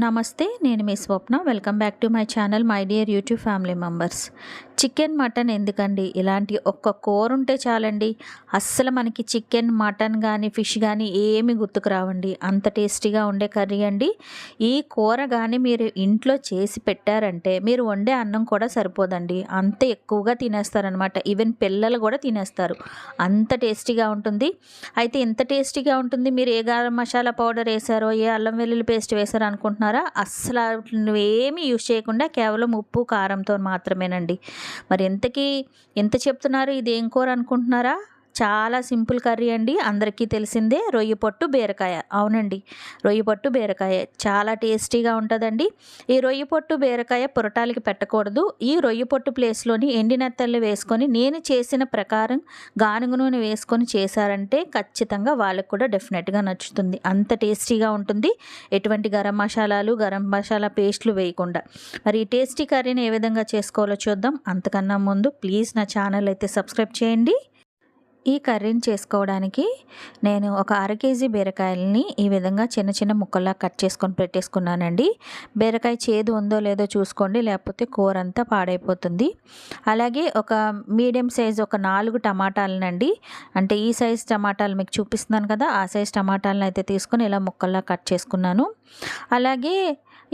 నమస్తే నేను మీ Swapna. Welcome back to my channel my dear YouTube family members. Chicken mutton ఎందుకండి? ఇలాంటి ఒక్క కూర ఉంటే చాలండి. అస్సలు మనకి చికెన్ మటన్ కానీ ఫిష్ కానీ ఏమి గుర్తుకు రావండి. అంత టేస్టీగా ఉండే కర్రీ అండి. ఈ కూర కానీ మీరు ఇంట్లో చేసి పెట్టారంటే మీరు వండే అన్నం కూడా సరిపోదండి. అంత ఎక్కువగా తినేస్తారనమాట ఈవెన్ పిల్లలు కూడా తినేస్తారు. అంత టేస్టీగా ఉంటుంది. అయితే ఎంత టేస్టీగా ఉంటుంది. మీరు ఏ గారం మసాలా పౌడర్ వేసారో ఏ అల్లం వెల్లుల్లి పేస్ట్ వేసారో అనుకుంటున్నారు? అస్సలు ఏమీ యూజ్ చేయకుండా కేవలం ఉప్పు కారంతో మాత్రమేనండి. మరి ఎంతకీ ఎంత చెప్తున్నారు? ఇది ఏం కూర అనుకుంటున్నారా? చాలా సింపుల్ కర్రీ అండి. అందరికీ తెలిసిందే రొయ్యి పొట్టు బీరకాయ. అవునండి రొయ్యి పొట్టు బీరకాయ. చాలా టేస్టీగా ఉంటుందండి. ఈ రొయ్యి పొట్టు బీరకాయ పురటాలకి పెట్టకూడదు. ఈ రొయ్యి పొట్టు ప్లేస్లోని ఎండినెత్తళ్ళు వేసుకొని నేను చేసిన ప్రకారం గానుగ నూనె వేసుకొని చేశారంటే ఖచ్చితంగా వాళ్ళకు కూడా డెఫినెట్గా నచ్చుతుంది. అంత టేస్టీగా ఉంటుంది. ఎటువంటి గరం మసాలాలు గరం మసాలా పేస్ట్లు వేయకుండా. మరి ఈ టేస్టీ కర్రీని ఏ విధంగా చేసుకోవాలో చూద్దాం. అంతకన్నా ముందు ప్లీజ్ నా ఛానల్ అయితే సబ్స్క్రైబ్ చేయండి. ఈ కర్రీని చేసుకోవడానికి నేను ఒక అర కేజీ బీరకాయలని ఈ విధంగా చిన్న చిన్న ముక్కల్లా కట్ చేసుకొని పెట్టేసుకున్నానండి. బీరకాయ చేదు ఉందో లేదో చూసుకోండి లేకపోతే కూర అంతా పాడైపోతుంది. అలాగే ఒక మీడియం సైజ్ ఒక నాలుగు టమాటాలనండి. అంటే ఈ సైజ్ టమాటాలు మీకు చూపిస్తున్నాను కదా ఆ సైజ్ టమాటాలను అయితే తీసుకొని ఇలా ముక్కల్లా కట్ చేసుకున్నాను. అలాగే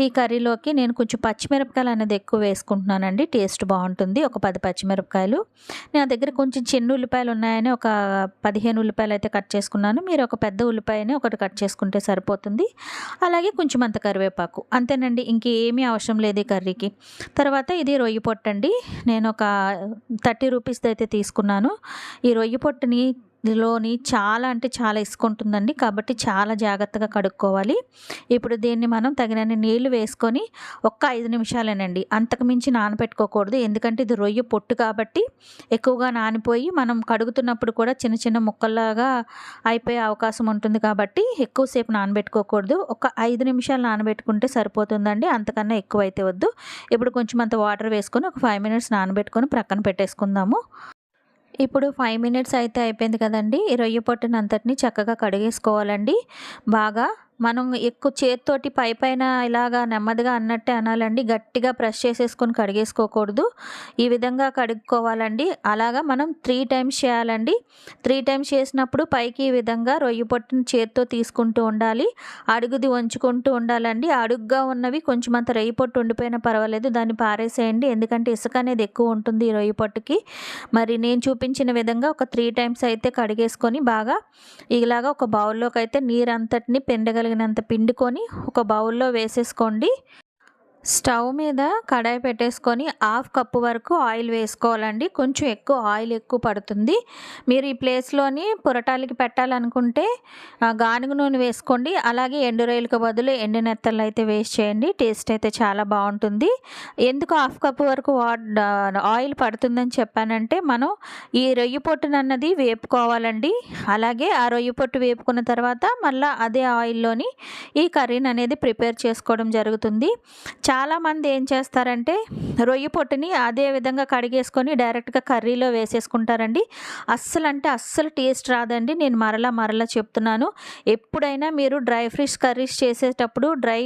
ఈ కర్రీలోకి నేను కొంచెం పచ్చిమిరపకాయలు అనేది ఎక్కువ వేసుకుంటున్నానండి. టేస్ట్ బాగుంటుంది. ఒక పది పచ్చిమిరపకాయలు. నా దగ్గర కొంచెం చిన్న ఉల్లిపాయలు ఉన్నాయని ఒక పదిహేను ఉల్లిపాయలు అయితే కట్ చేసుకున్నాను. మీరు ఒక పెద్ద ఉల్లిపాయని ఒకటి కట్ చేసుకుంటే సరిపోతుంది. అలాగే కొంచెం అంత కరివేపాకు. అంతేనండి ఇంకేమీ అవసరం లేదు ఈ కర్రీకి. తర్వాత ఇది రొయ్యి పొట్టు అండి నేను ఒక థర్టీ రూపీస్ది అయితే తీసుకున్నాను. ఈ రొయ్యి పొట్టుని లోని చాలా అంటే చాలా ఇసుక ఉంటుందండి. కాబట్టి చాలా జాగ్రత్తగా కడుక్కోవాలి. ఇప్పుడు దీన్ని మనం తగినన్ని నీళ్ళు వేసుకొని ఒక్క ఐదు నిమిషాలేనండి. అంతకుమించి నానబెట్టుకోకూడదు ఎందుకంటే ఇది రొయ్య పొట్టు కాబట్టి ఎక్కువగా నానిపోయి మనం కడుగుతున్నప్పుడు కూడా చిన్న చిన్న ముక్కల్లాగా అయిపోయే అవకాశం ఉంటుంది కాబట్టి ఎక్కువసేపు నానబెట్టుకోకూడదు. ఒక ఐదు నిమిషాలు నానబెట్టుకుంటే సరిపోతుందండి. అంతకన్నా ఎక్కువ అయితే వద్దు. ఇప్పుడు కొంచెం అంత వాటర్ వేసుకొని ఒక ఫైవ్ మినిట్స్ నానబెట్టుకొని ప్రక్కన పెట్టేసుకుందాము. ఇప్పుడు ఫైవ్ మినిట్స్ అయితే అయిపోయింది కదండి. రొయ్య పొట్టునంతటిని చక్కగా కడిగేసుకోవాలండి. బాగా మనం ఎక్కువ చేతితోటి పై పైన ఇలాగా నెమ్మదిగా అన్నట్టే అనాలండి. గట్టిగా ప్రెస్ చేసేసుకొని కడిగేసుకోకూడదు. ఈ విధంగా కడుక్కోవాలండి. అలాగా మనం త్రీ టైమ్స్ చేయాలండి. త్రీ టైమ్స్ చేసినప్పుడు పైకి ఈ విధంగా రొయ్యి పొట్టుని చేతితో తీసుకుంటూ ఉండాలి. అడుగుది వంచుకుంటూ ఉండాలండి. అడుగ్గా ఉన్నవి కొంచెం అంత రొయ్యి పొట్టు ఉండిపోయినా పర్వాలేదు. దాన్ని పారేసేయండి. ఎందుకంటే ఇసుక అనేది ఎక్కువ ఉంటుంది ఈ రొయ్యి పొట్టుకి. మరి నేను చూపించిన విధంగా ఒక త్రీ టైమ్స్ అయితే కడిగేసుకొని బాగా ఇలాగా ఒక బౌల్లోకి అయితే నీరంతటిని పెండగల కలిగినంత పిండుకొని ఒక బౌల్లో వేసేసుకోండి. స్టవ్ మీద కడాయి పెట్టేసుకొని హాఫ్ కప్పు వరకు ఆయిల్ వేసుకోవాలండి. కొంచెం ఎక్కువ ఆయిల్ ఎక్కువ పడుతుంది. మీరు ఈ ప్లేస్లోని పొరటాలకి పెట్టాలనుకుంటే గానుగ నూనె వేసుకోండి. అలాగే ఎండు రొయ్యలకు బదులు ఎండు నెత్తలు అయితే వేస్ట్ చేయండి. టేస్ట్ అయితే చాలా బాగుంటుంది. ఎందుకు హాఫ్ కప్పు వరకు ఆయిల్ పడుతుందని చెప్పానంటే మనం ఈ రొయ్యి పొట్టునన్నది వేపుకోవాలండి. అలాగే ఆ రొయ్యి పొట్టు వేపుకున్న తర్వాత మళ్ళీ అదే ఆయిల్లోని ఈ కర్రీని అనేది ప్రిపేర్ చేసుకోవడం జరుగుతుంది. చాలామంది ఏం చేస్తారంటే రొయ్యి పొట్టుని అదే విధంగా కడిగేసుకొని డైరెక్ట్గా కర్రీలో వేసేసుకుంటారండి. అస్సలు అంటే అస్సలు టేస్ట్ రాదండి. నేను మరలా మరలా చెప్తున్నాను. ఎప్పుడైనా మీరు డ్రై ఫిష్ కర్రీస్ చేసేటప్పుడు డ్రై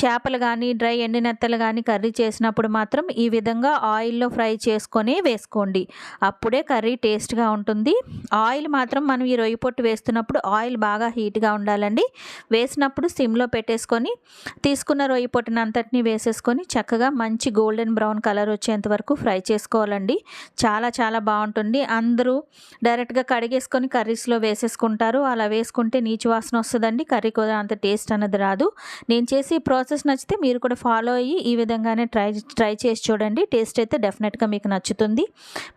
చేపలు కానీ డ్రై ఎండినెత్తలు కానీ కర్రీ చేసినప్పుడు మాత్రం ఈ విధంగా ఆయిల్లో ఫ్రై చేసుకొని వేసుకోండి. అప్పుడే కర్రీ టేస్ట్గా ఉంటుంది. ఆయిల్ మాత్రం మనం ఈ రొయ్యి పొట్టు వేస్తున్నప్పుడు ఆయిల్ బాగా హీట్గా ఉండాలండి. వేసినప్పుడు సిమ్లో పెట్టేసుకొని తీసుకున్న రొయ్యి చికెన్ అంతటిని వేసేసుకొని చక్కగా మంచి గోల్డెన్ బ్రౌన్ కలర్ వచ్చేంత వరకు ఫ్రై చేసుకోవాలండి. చాలా చాలా బాగుంటుంది. అందరూ డైరెక్ట్గా కడిగేసుకొని కర్రీస్లో వేసేసుకుంటారు. అలా వేసుకుంటే నీచు వాసన వస్తుందండి. కర్రీ కూడా అంత టేస్ట్ అన్నది రాదు. నేను చేసి ప్రాసెస్ నచ్చితే మీరు కూడా ఫాలో అయ్యి ఈ విధంగానే ట్రై ట్రై చేసి చూడండి. టేస్ట్ అయితే డెఫినెట్గా మీకు నచ్చుతుంది.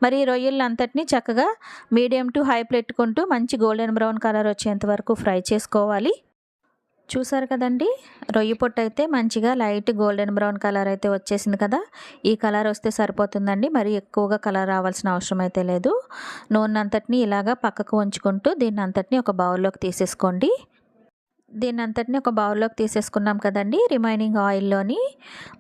మరి రొయ్యలు అంతటిని చక్కగా మీడియం టు హై పెట్టుకుంటూ మంచి గోల్డెన్ బ్రౌన్ కలర్ వచ్చేంత వరకు ఫ్రై చేసుకోవాలి. చూసారు కదండి? రొయ్యి పొట్టు అయితే మంచిగా లైట్ గోల్డెన్ బ్రౌన్ కలర్ అయితే వచ్చేసింది కదా? ఈ కలర్ వస్తే సరిపోతుందండి. మరి ఎక్కువగా కలర్ రావాల్సిన అవసరం అయితే లేదు. నూనె అంతటిని ఇలాగా పక్కకు ఉంచుకుంటూ దీన్ని అంతటిని ఒక బౌల్లోకి తీసేసుకోండి. దీన్ని అంతటిని ఒక బౌల్లోకి తీసేసుకున్నాం కదండి. రిమైనింగ్ ఆయిల్లోని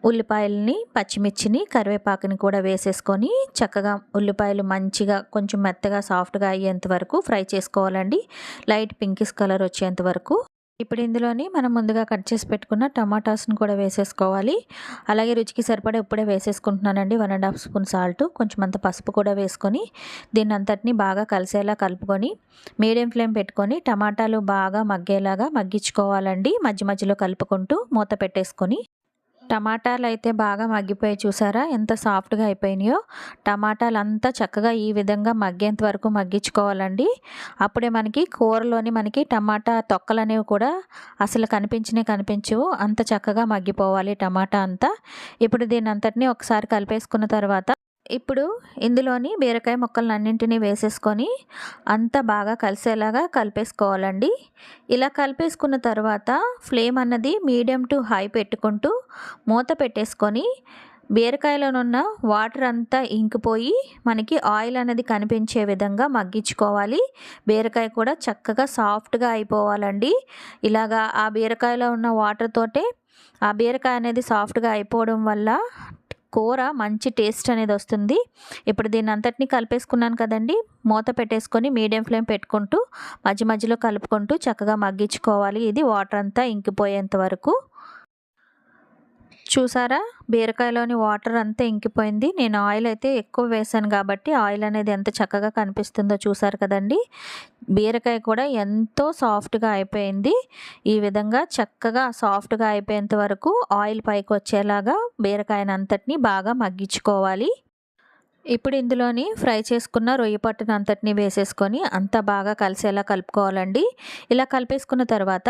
ఉల్లిపాయలని పచ్చిమిర్చిని కరివేపాకుని కూడా వేసేసుకొని చక్కగా ఉల్లిపాయలు మంచిగా కొంచెం మెత్తగా సాఫ్ట్గా అయ్యేంత వరకు ఫ్రై చేసుకోవాలండి. లైట్ పింకిష్ కలర్ వచ్చేంత వరకు. ఇప్పుడు ఇందులోని మనం ముందుగా కట్ చేసి పెట్టుకున్న టమాటాస్ని కూడా వేసేసుకోవాలి. అలాగే రుచికి సరిపడా ఇప్పుడే వేసేసుకుంటున్నానండి. One and half spoon salt కొంచెం అంత పసుపు కూడా వేసుకొని దీన్ని అంతటిని బాగా కలిసేలా కలుపుకొని మీడియం ఫ్లేమ్ పెట్టుకొని టమాటాలు బాగా మగ్గేలాగా మగ్గించుకోవాలండి. మధ్య మధ్యలో కలుపుకుంటూ మూత పెట్టేసుకొని టమాటాలు అయితే బాగా మగ్గిపోయి చూసారా? ఎంత సాఫ్ట్గా అయిపోయినాయో. టమాటాలు అంతా చక్కగా ఈ విధంగా మగ్గేంత వరకు మగ్గించుకోవాలండి. అప్పుడే మనకి కూరలోని మనకి టమాటా తొక్కలు అనేవి కూడా అసలు కనిపించినే కనిపించవు. అంత చక్కగా మగ్గిపోవాలి టమాటా అంతా. ఇప్పుడు దీని అంతటిని ఒకసారి కలిపేసుకున్న తర్వాత ఇప్పుడు ఇందులోని బీరకాయ ముక్కలను అన్నింటినీ వేసేసుకొని అంతా బాగా కలిసేలాగా కలిపేసుకోవాలండి. ఇలా కలిపేసుకున్న తర్వాత ఫ్లేమ్ అన్నది మీడియం టు హై పెట్టుకుంటూ మూత పెట్టేసుకొని బీరకాయలోనున్న వాటర్ అంతా ఇంకిపోయి మనకి ఆయిల్ అనేది కనిపించే విధంగా మగ్గించుకోవాలి. బీరకాయ కూడా చక్కగా సాఫ్ట్గా అయిపోవాలండి. ఇలాగా ఆ బీరకాయలో ఉన్న వాటర్ తోటే ఆ బీరకాయ అనేది సాఫ్ట్గా అయిపోవడం వల్ల కూర మంచి టేస్ట్ అనేది వస్తుంది. ఇప్పుడు దీన్ని అంతటిని కలిపేసుకున్నాను కదండి. మూత పెట్టేసుకొని మీడియం ఫ్లేమ్ పెట్టుకుంటూ మధ్య మధ్యలో కలుపుకుంటూ చక్కగా మగ్గించుకోవాలి. ఇది వాటర్ అంతా ఇంకిపోయేంత వరకు. చూసారా? బీరకాయలోని వాటర్ అంతా ఇంకిపోయింది. నేను ఆయిల్ అయితే ఎక్కువ వేసాను కాబట్టి ఆయిల్ అనేది ఎంత చక్కగా కనిపిస్తుందో చూసారు కదండి. బీరకాయ కూడా ఎంతో సాఫ్ట్గా అయిపోయింది. ఈ విధంగా చక్కగా సాఫ్ట్గా అయిపోయేంత వరకు ఆయిల్ పైకి వచ్చేలాగా బీరకాయనంతటిని బాగా మగ్గించుకోవాలి. ఇప్పుడు ఇందులోని ఫ్రై చేసుకున్న రొయ్యి పట్టును అంతటిని వేసేసుకొని అంతా బాగా కలిసేలా కలుపుకోవాలండి. ఇలా కలిపేసుకున్న తర్వాత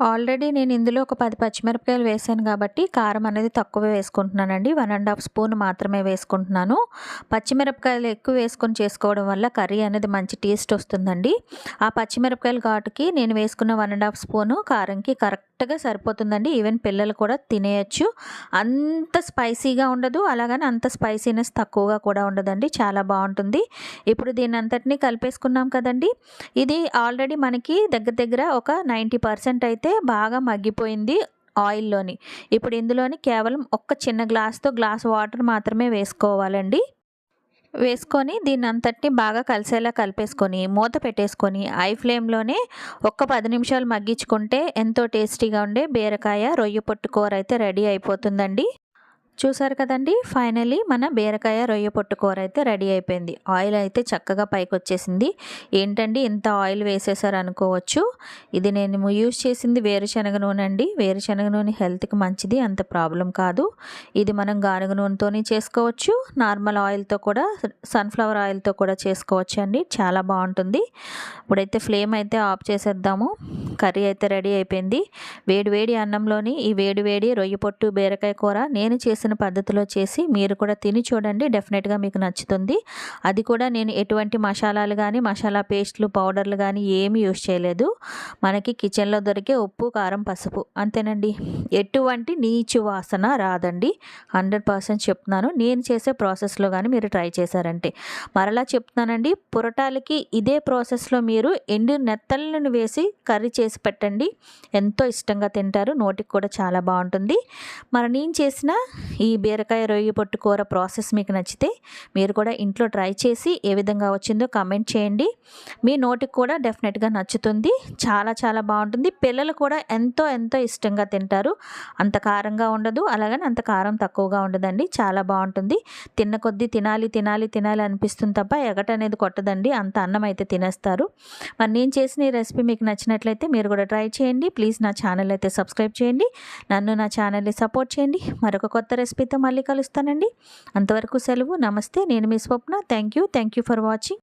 ఆల్రెడీ నేను ఇందులో ఒక పది పచ్చిమిరపకాయలు వేసాను కాబట్టి కారం అనేది తక్కువ వేసుకుంటున్నానండి. వన్ అండ్ హాఫ్ స్పూన్ మాత్రమే వేసుకుంటున్నాను. పచ్చిమిరపకాయలు ఎక్కువ వేసుకొని చేసుకోవడం వల్ల కర్రీ అనేది మంచి టేస్ట్ వస్తుందండి. ఆ పచ్చిమిరపకాయల ఘాటుకి నేను వేసుకున్న వన్ అండ్ హాఫ్ స్పూను కారంకి కరెక్ట్గా సరిపోతుందండి. ఈవెన్ పిల్లలు కూడా తినేయచ్చు. అంత స్పైసీగా ఉండదు. అలాగని అంత స్పైసీనెస్ తక్కువగా కూడా ఉండదండి. చాలా బాగుంటుంది. ఇప్పుడు దీని అంతటినీ కలిపేసుకున్నాం కదండి. ఇది ఆల్రెడీ మనకి దగ్గర దగ్గర ఒక నైంటీ పర్సెంట్ అయితే అయితే బాగా మగ్గిపోయింది ఆయిల్లోని. ఇప్పుడు ఇందులోని కేవలం ఒక్క చిన్న గ్లాస్తో గ్లాస్ వాటర్ మాత్రమే వేసుకోవాలండి. వేసుకొని దీన్ని అంతటిని బాగా కలిసేలా కలిపేసుకొని మూత పెట్టేసుకొని ఐ ఫ్లేమ్లోనే ఒక్క పది నిమిషాలు మగ్గించుకుంటే ఎంతో టేస్టీగా ఉండే బీరకాయ రొయ్య పొట్టు కూర అయితే రెడీ అయిపోతుందండి. చూసారు కదండి? ఫైనలీ మన బీరకాయ రొయ్య పొట్టు కూర అయితే రెడీ అయిపోయింది. ఆయిల్ అయితే చక్కగా పైకి వచ్చేసింది ఏంటండి ఇంత ఆయిల్ వేసేసారు అనుకోవచ్చు. ఇది నేను యూజ్ చేసింది వేరుశనగ నూనె అండి. వేరుశనగ నూనె హెల్త్కి మంచిది అంత ప్రాబ్లం కాదు. ఇది మనం గానుగ నూనెతోనే చేసుకోవచ్చు. నార్మల్ ఆయిల్తో కూడా సన్ఫ్లవర్ ఆయిల్తో కూడా చేసుకోవచ్చు అండి. చాలా బాగుంటుంది. ఇప్పుడైతే ఫ్లేమ్ అయితే ఆఫ్ చేసేద్దాము. కర్రీ అయితే రెడీ అయిపోయింది. వేడి వేడి అన్నంలోని ఈ వేడి వేడి రొయ్య పొట్టు బీరకాయ కూర నేను చేసిన పద్ధతిలో చేసి మీరు కూడా తిని చూడండి. డెఫినెట్గా మీకు నచ్చుతుంది. అది కూడా నేను ఎటువంటి మసాలాలు కానీ మసాలా పేస్ట్లు పౌడర్లు కానీ ఏమీ యూజ్ చేయలేదు. మనకి కిచెన్లో దొరికే ఉప్పు కారం పసుపు అంతేనండి. ఎటువంటి నీచు వాసన రాదండి. హండ్రెడ్ పర్సెంట్ చెప్తున్నాను. నేను చేసే ప్రాసెస్లో కానీ మీరు ట్రై చేశారంటే. మరలా చెప్తున్నానండి. పురటాలకి ఇదే ప్రాసెస్లో మీరు ఎండు నెత్తలను వేసి కర్రీ చేసి పెట్టండి. ఎంతో ఇష్టంగా తింటారు. నోటికి కూడా చాలా బాగుంటుంది. మరి నేను చేసిన ఈ బీరకాయ రొయ్య పొట్టు కూర ప్రాసెస్ మీకు నచ్చితే మీరు కూడా ఇంట్లో ట్రై చేసి ఏ విధంగా వచ్చిందో కమెంట్ చేయండి. మీ నోటికి కూడా డెఫినెట్గా నచ్చుతుంది. చాలా చాలా బాగుంటుంది. పిల్లలు కూడా ఎంతో ఎంతో ఇష్టంగా తింటారు. అంత కారంగా ఉండదు. అలాగని అంత కారం తక్కువగా ఉండదండి. చాలా బాగుంటుంది. తిన్న కొద్దీ తినాలి తినాలి తినాలి అనిపిస్తుంది తప్ప ఎగట అనేది కొట్టదండి. అంత అన్నం అయితే తినేస్తారు. మరి నేను చేసిన ఈ రెసిపీ మీకు నచ్చినట్లయితే మీరు కూడా ట్రై చేయండి. ప్లీజ్ నా ఛానల్ అయితే సబ్స్క్రైబ్ చేయండి. నన్ను నా ఛానల్ని సపోర్ట్ చేయండి. మరొక కొత్త రెసిపీతో మళ్ళీ కలుస్తానండి. అంతవరకు సెలవు. నమస్తే. నేను మీ Swapna. Thank you thank you for watching.